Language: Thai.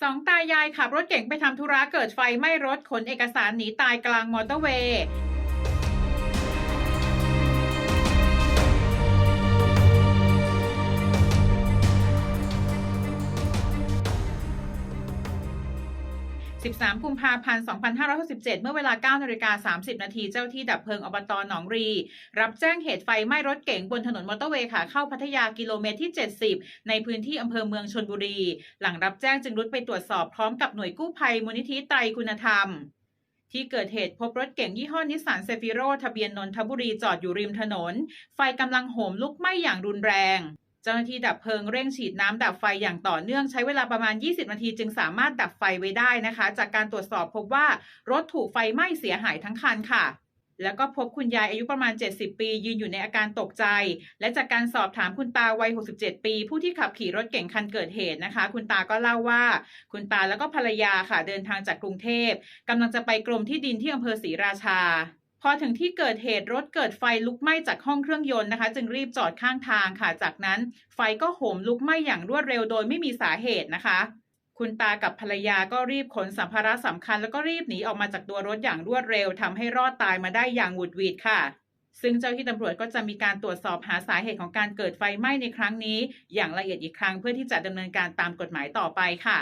สองตายายขับรถเก่งไปทำธุระเกิดไฟไหม้รถขนเอกสารหนีตายกลางมอเตอร์เวย์ 13 กุมภาพันธ์ 2567 เมื่อเวลา9นาฬิกา30 นาที เจ้าที่ดับเพลิงอบตหนองรี รับแจ้งเหตุไฟไหม้รถเก๋งบนถนนมอเตอร์เวย์ขาเข้าพัทยากิโลเมตรที่ 70 ในพื้นที่อำเภอเมืองชนบุรี หลังรับแจ้งจึงรุดไปตรวจสอบพร้อมกับหน่วยกู้ภัยมูลนิธิไตรคุณธรรมที่เกิดเหตุพบรถเก๋งยี่ห้อนิสสันเซฟิโรทะเบียนนนทบุรีจอดอยู่ริมถนน ไฟกำลังโหมลุกไหม้อย่างรุนแรง เจ้าหน้าที่ดับเพลิงเร่งฉีดน้ำดับไฟอย่างต่อเนื่องใช้เวลาประมาณ 20 นาทีจึงสามารถดับไฟไว้ได้นะคะ จากการตรวจสอบพบว่ารถถูกไฟไหม้เสียหายทั้งคันค่ะ แล้วก็พบคุณยายอายุประมาณ 70 ปี ยืนอยู่ในอาการตกใจ และจากการสอบถามคุณตาวัย 67 ปี ผู้ที่ขับขี่รถเก่งคันเกิดเหตุนะคะ คุณตาก็เล่าว่า คุณตาแล้วก็ภรรยาค่ะเดินทางจากกรุงเทพกำลังจะไปกรมที่ดินที่อำเภอศรีราชา พอถึงที่เกิดเหตุรถเกิดไฟลุกไหม้จากห้องเครื่องยนต์นะคะ จึงรีบจอดข้างทางค่ะ จากนั้นไฟก็โหมลุกไหม้อย่างรวดเร็วโดยไม่มีสาเหตุนะคะ คุณตากับภรรยาก็รีบขนสัมภาระสำคัญ แล้วก็รีบหนีออกมาจากตัวรถอย่างรวดเร็วทำให้รอดตายมาได้อย่างหวุดหวิดค่ะ ซึ่งเจ้าที่ตำรวจก็จะมีการตรวจสอบหาสาเหตุของการเกิดไฟไหม้ในครั้งนี้ อย่างละเอียดอีกครั้งเพื่อที่จะดำเนินการตามกฎหมายต่อไปค่ะ